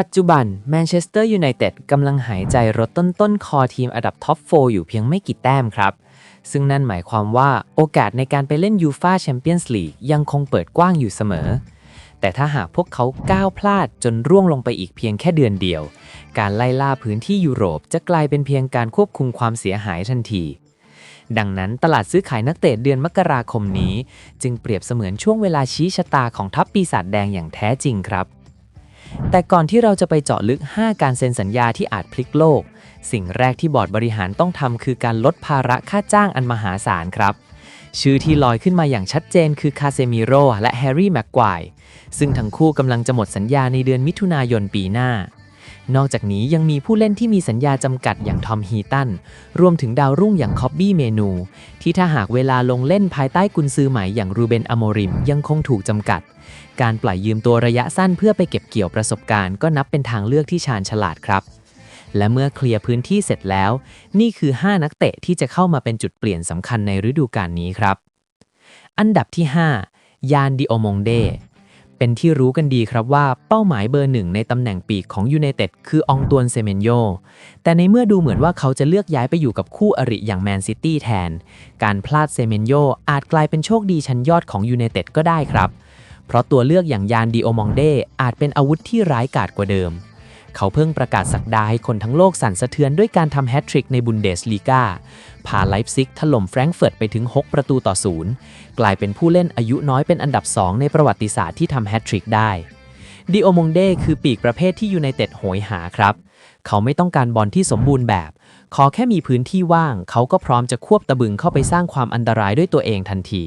ปัจจุบันแมนเชสเตอร์ยูไนเต็ดกำลังหายใจรถต้นๆคอทีมอันดับท็อป 4 อยู่เพียงไม่กี่แต้มครับ ซึ่งนั่นหมายความว่าโอกาสในการไปเล่นยูฟาแชมเปี้ยนส์ลีกยังคงเปิดกว้างอยู่เสมอ แต่ถ้าหากพวกเขาก้าวพลาดจนร่วงลงไปอีกเพียงแค่เดือนเดียว การไล่ล่าพื้นที่ยุโรปจะกลายเป็นเพียงการควบคุมความเสียหายทันที ดังนั้นตลาดซื้อขายนักเตะเดือนมกราคมนี้ จึงเปรียบเสมือนช่วงเวลาชี้ชะตาของทัพปีศาจแดงอย่างแท้จริงครับ แต่ก่อนที่เราจะไปเจาะลึก 5 การเซ็นสัญญาที่อาจพลิกโลก สิ่งแรกที่บอร์ดบริหารต้องทำคือการลดภาระค่าจ้างอันมหาศาลครับ ชื่อที่ลอยขึ้นมาอย่างชัดเจนคือคาเซมิโรและแฮร์รี่แม็กควายซึ่งทั้งคู่กำลังจะหมดสัญญาในเดือนมิถุนายนปีหน้า นอกจากนี้ยังมีผู้เล่นที่มีสัญญาจำกัดอย่างทอมฮีตัน รวมถึงดาวรุ่งอย่างคอบบี้เมนู ที่ถ้าหากเวลาลงเล่นภายใต้กุนซือใหม่อย่างรูเบนอโมริมยังคงถูกจำกัด การปล่อยยืมตัวระยะสั้นเพื่อไปเก็บเกี่ยวประสบการณ์ก็นับเป็นทางเลือกที่ชาญฉลาดครับ และเมื่อเคลียร์พื้นที่เสร็จแล้ว นี่คือ 5 นักเตะที่จะเข้ามาเป็นจุดเปลี่ยนสำคัญในฤดูกาลนี้ครับ อันดับที่ 5 ยานดิโอมงเด เป็นที่รู้กันดีครับว่าเป้าหมายเบอร์หนึ่งในตำแหน่งปีกของยูไนเต็ดคือองตวนเซเมนโย แต่ในเมื่อดูเหมือนว่าเขาจะเลือกย้ายไปอยู่กับคู่อริอย่างแมนซิตี้แทน การพลาดเซเมนโยอาจกลายเป็นโชคดีชั้นยอดของยูไนเต็ดก็ได้ครับ เพราะตัวเลือกอย่างยานดิโอมองเดอาจเป็นอาวุธที่ร้ายกาจกว่าเดิม เขาเพิ่งประกาศสักดาให้คนทั้งโลกสั่นสะเทือนด้วยการทำแฮตทริกในบุนเดสลีกาพาไลฟ์ซิกถล่มแฟรงก์เฟิร์ตไปถึง 6 ประตูต่อศูนย์กลายเป็นผู้เล่นอายุน้อยเป็นอันดับ 2 ในประวัติศาสตร์ที่ทำแฮตทริกได้ดิโอมงเดคือปีกประเภทที่ยูไนเต็ดโหยหาครับ เขาไม่ต้องการบอลที่สมบูรณ์แบบ ขอแค่มีพื้นที่ว่าง เขาก็พร้อมจะควบตะบึงเข้าไปสร้างความอันตรายด้วยตัวเองทันที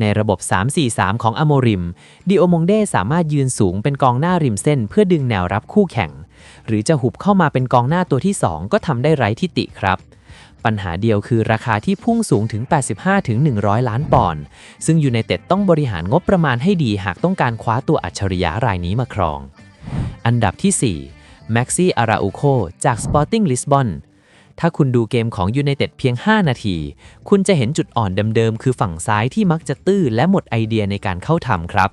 ในระบบ 3-4-3 ของอโมริม ดิโอมงเดสามารถยืนสูงเป็นกองหน้าริมเส้น เพื่อดึงแนวรับคู่แข่ง หรือจะหุบเข้ามาเป็นกองหน้าตัวที่ 2 ก็ทำได้ไร้ทิติครับ ปัญหาเดียวคือราคาที่พุ่งสูงถึง 85-100 ล้านปอนด์ ซึ่งยูไนเต็ดต้องบริหารงบประมาณให้ดีหากต้องการคว้าตัวอัจฉริยะรายนี้มาครอง อันดับที่ 4แม็กซี่อาราอูโคจาก Sporting Lisbon ถ้าคุณดูเกมของยูไนเต็ดเพียง 5 นาที คุณจะเห็นจุดอ่อนเดิมๆ คือฝั่งซ้ายที่มักจะตื้อและหมดไอเดียในการเข้าทำครับ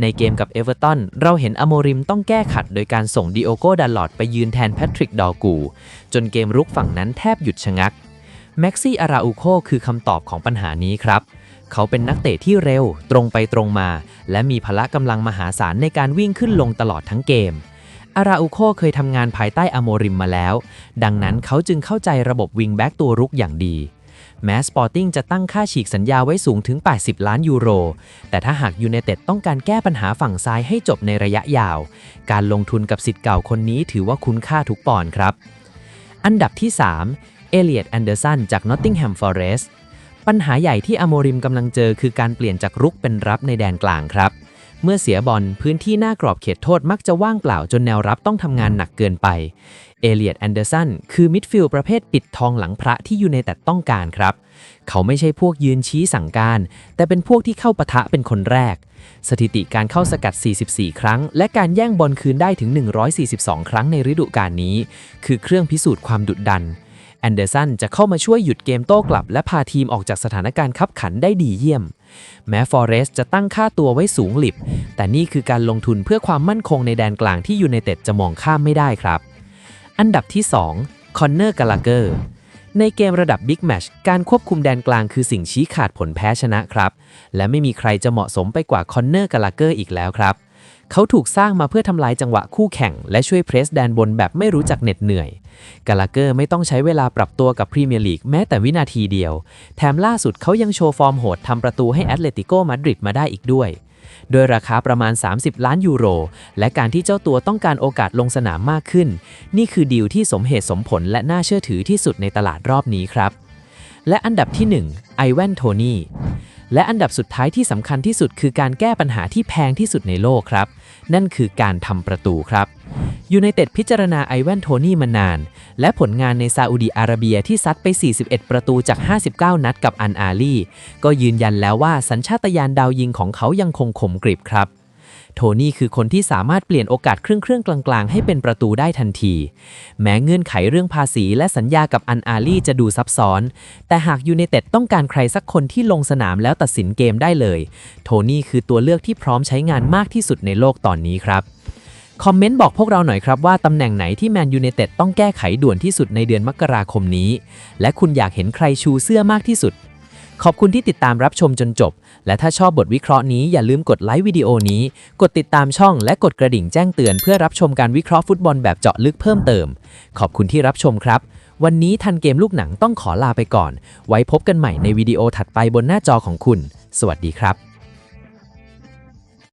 ในเกมกับเอเวอร์ตันเราเห็นอโมริมต้องแก้ขัดโดยการส่งดิโอโกดัลลอดไปยืนแทนแพทริกดอกู จนเกมรุกฝั่งนั้นแทบหยุดชะงักแม็กซี่อาราอูโคคือคำตอบของปัญหานี้ครับ เขาเป็นนักเตะที่เร็ว ตรงไปตรงมา และมีพละกำลังมหาศาลในการวิ่งขึ้นลงตลอดทั้งเกม อาราอูโคเคยทำงานภายใต้อโมริมมาแล้ว ดังนั้นเขาจึงเข้าใจระบบวิงแบ็กตัวรุกอย่างดี แม้สปอร์ติ้งจะตั้งค่าฉีกสัญญาไว้สูงถึง 80 ล้านยูโร แต่ถ้าหากยูไนเต็ดต้องการแก้ปัญหาฝั่งซ้ายให้จบในระยะยาว การลงทุนกับสิทธิ์เก่าคนนี้ถือว่าคุ้นค่าทุกปอนด์ครับ อันดับที่ 3 เอเลียดแอนเดอร์สันจากนอตติงแฮมฟอเรสต์ปัญหาใหญ่ที่อโมริมกำลังเจอคือการเปลี่ยนจากรุกเป็นรับในแดนกลางครับ เมื่อเสียบอลพื้นที่หน้ากรอบเขตโทษมักจะว่างเปล่าจนแนวรับต้องทำงานหนักเกินไป เอเลียดแอนเดอร์สันคือมิดฟิลด์ประเภทปิดทองหลังพระที่ยูไนเต็ดต้องการครับ เขาไม่ใช่พวกยืนชี้สั่งการ แต่เป็นพวกที่เข้าปะทะเป็นคนแรก สถิติการเข้าสกัด 44 ครั้ง และการแย่งบอลคืนได้ถึง 142 ครั้งในฤดูกาลนี้ คือเครื่องพิสูจน์ความดุดัน แอนเดอร์สันจะเข้ามาช่วยหยุดเกมโต้กลับ และพาทีมออกจากสถานการณ์ขับขันได้ดีเยี่ยม แม้ฟอเรสต์จะตั้งค่าตัวไว้สูงหลิบ แต่นี่คือการลงทุนเพื่อความมั่นคงในแดนกลางที่ยูไนเต็ดจะมองข้ามไม่ได้ครับ อันดับที่ 2 คอนเนอร์กาลาเกอร์ในเกมระดับบิ๊กแมชการควบคุมแดนกลางคือสิ่งชี้ขาดผลแพ้ชนะครับ และไม่มีใครจะเหมาะสมไปกว่าคอนเนอร์กาลาเกอร์อีกแล้วครับ เขาถูกสร้างมาเพื่อทำลายจังหวะคู่แข่ง และช่วยเพรสแดนบนแบบไม่รู้จักเหน็ดเหนื่อย กาลาเกอร์ไม่ต้องใช้เวลาปรับตัวกับพรีเมียร์ลีกแม้แต่วินาทีเดียว แถมล่าสุดเขายังโชว์ฟอร์มโหดทำประตูให้แอตเลติโกมาดริดมาได้อีกด้วย โดยราคาประมาณ 30 ล้านยูโร และการที่เจ้าตัวต้องการโอกาสลงสนามมากขึ้น นี่คือดีลที่สมเหตุสมผลและน่าเชื่อถือที่สุดในตลาดรอบนี้ครับ และอันดับที่1ไอแวนโทนี่ และอันดับสุดท้ายที่สำคัญที่สุดคือการแก้ปัญหาที่แพงที่สุดในโลกครับ นั่นคือการทำประตูครับยูไนเต็ดพิจารณาไอแวนโทนี่มานาน และผลงานในซาอุดีอาระเบียที่ซัดไป 41 ประตูจาก 59 นัดกับอันอาลีก็ยืนยันแล้วว่าสัญชาตญาณดาวยิงของเขายังคงขมกริบครับ โทนี่คือคนที่สามารถเปลี่ยนโอกาสเครื่องเครื่องกลางๆ ให้เป็นประตูได้ทันที แม้เงื่อนไขเรื่องภาษีและสัญญากับอันอาลีจะดูซับซ้อน แต่หากยูไนเต็ดต้องการใครสักคนที่ลงสนามแล้วตัดสินเกมได้เลย โทนี่คือตัวเลือกที่พร้อมใช้งานมากที่สุดในโลกตอนนี้ครับคอมเมนต์บอกพวกเราหน่อยครับว่าตำแหน่งไหนที่แมนยู i นเต็ดต้องแก้ไขด่วนที่สุดในเดือนมกราคมนี้ และคุณอยากเห็นใครชูเสื้อมากที่สุด ขอบคุณที่ติดตามรับชมจนจบ และถ้าชอบบทวิเคราะห์นี้อย่าลืมกดไลค์วิดีโอนี้ กดติดตามช่องและกดกระดิ่งแจ้งเตือนเพื่อรับชมการวิเคราะห์ฟุตบอลแบบเจาะลึกเพิ่มเติม ขอบคุณที่รับชมครับ วันนี้ทันเกมลูกหนังต้องขอลาไปก่อน ไว้พบกันใหม่ในวิดีโอถัดไปบนหน้าจอของคุณ สวัสดีครับ